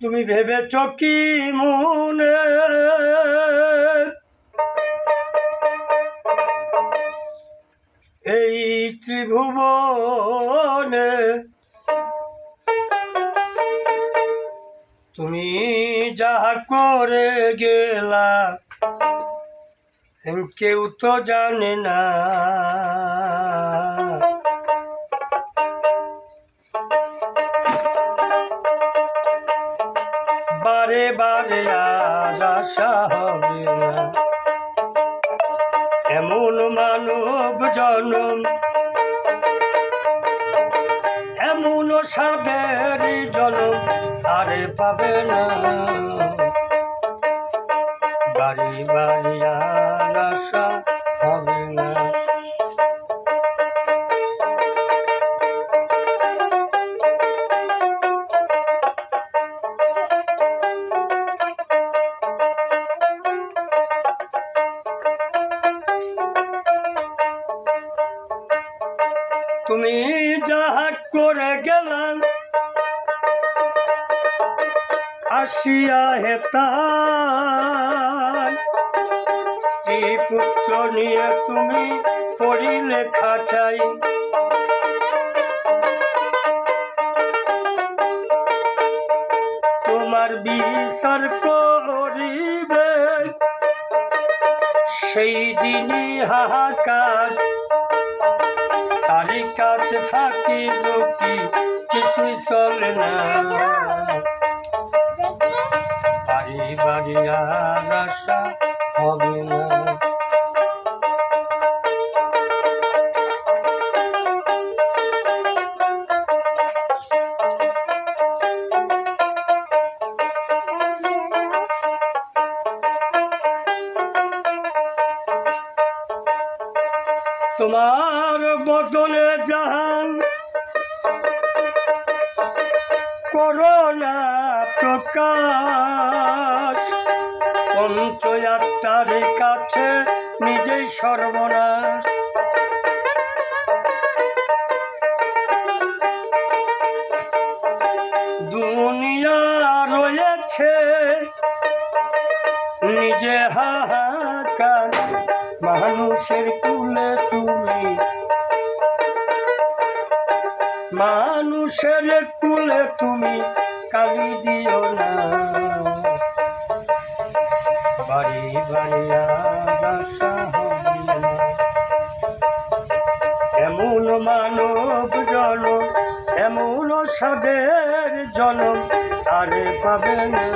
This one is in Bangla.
তুমি ভেবেছ কি মনে? এই ত্রিভুবনে তুমি যাহা করে গেলা কেউ তো জানে না। বারে বারে আর আশা হবে না। এমন মানব জনম, এমন সাদের জনম আরে পাবে না। বাড়ি বাড়ি তুমি যাহা করে গেলাম, আসিয়া হেতাল স্ত্রী পুত্র নিয়ে তুমি পড়ি লেখা চাই তোমার বিচার করিবে, সেই দিনই হাহাকার কাছে ফাঁকি দুটি কিছুই চলে না। তোমার বদলে জাহান করোনা প্রকাশ। পঞ্চয়াত্মার কাছে নিজেই সর্বনাশ। দুনিয়া রয়েছে, নিজে হাহাকার। মানুষের কুলে মানুষের কুলে তুমি কালি দিও না বাড়ি। এমন মানব জন এমন সাদের জনম, আরে পাবে না